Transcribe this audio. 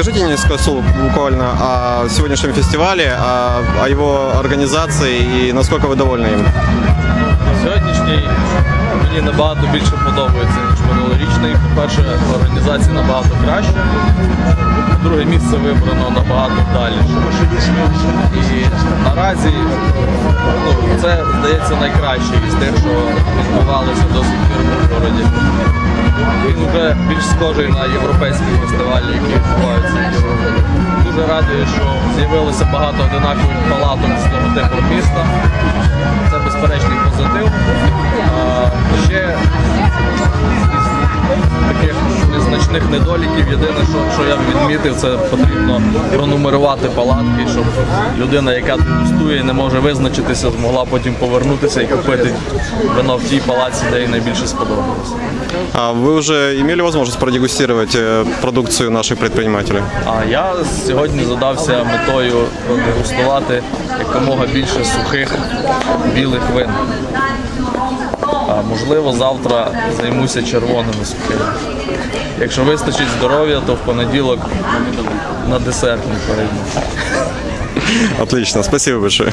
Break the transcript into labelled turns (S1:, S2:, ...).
S1: Скажите несколько слов буквально о сегодняшнем фестивале, о, о его организации и насколько вы довольны им.
S2: Сьогоднішній мені набагато більше подобається, ніж минулорічний. По-перше, організація набагато краща. Друге місце вибрано набагато далі. І наразі ну, це здається найкраще із тих, що відбувалося до сих пір в городі. Він вже більш схожий на європейські фестивалі, які відбуваються. Радує, що з'явилося багато одинакових палаток з логотипом незначних недоліків. Єдине, що, що я відмітив, це потрібно пронумерувати палатки, щоб людина, яка дегустує, не може визначитися, змогла потім повернутися і купити вино в тій палаці, де їй найбільше сподобалося.
S1: А вы уже имели возможность продегустировать э, продукцию наших предпринимателей?
S2: А я сьогодні задався метою продегустувати якомога більше сухих білих вин. Можливо, завтра займуся червоними сухими. Якщо вистачить здоров'я, то в понеділок на десерт не перейду.
S1: Отлично, спасибо большое.